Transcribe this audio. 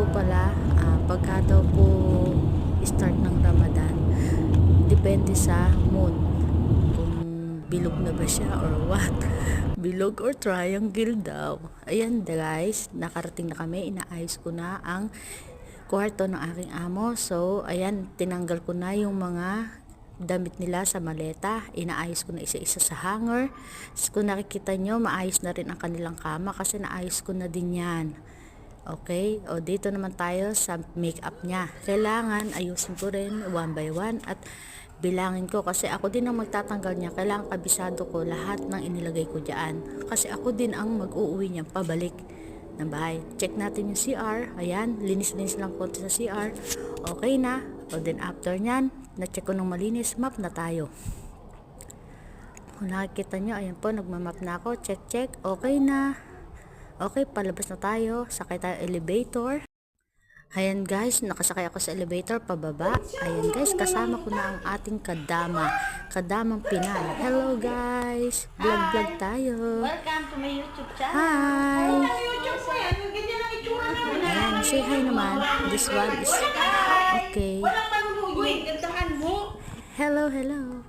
po pala, uh, pagka daw po start ng Ramadan, depende sa mood. Kung bilog na ba siya or what. bilog or triangle daw. Ayan guys, nakarating na kami. Inaayos ko na ang kwarto ng aking amo. So, ayan, tinanggal ko na yung mga damit nila sa maleta. Inaayos ko na isa-isa sa hanger. So, kung nakikita nyo, maayos na rin ang kanilang kama kasi naayos ko na din yan. Okay? O dito naman tayo sa makeup niya. Kailangan ayusin ko rin one by one at bilangin ko kasi ako din ang magtatanggal niya. Kailangan kabisado ko lahat ng inilagay ko diyan. Kasi ako din ang mag-uuwi niya pabalik ng bahay. Check natin yung CR. Ayan, linis-linis lang konti sa CR. Okay na. O then after nyan, na-check ko ng malinis, map na tayo. Kung nakikita nyo, ayan po, nagmamap na ako. Check, check. Okay na. Okay, palabas na tayo. Sakay tayo elevator. Ayan guys, nakasakay ako sa elevator pababa. Ayan guys, kasama ko na ang ating kadama. Kadamang Pinay. Hello guys! Vlog-vlog tayo. Welcome to my YouTube channel. Hi! Namin. Ayan, say hi naman. This one is okay. Hello, hello.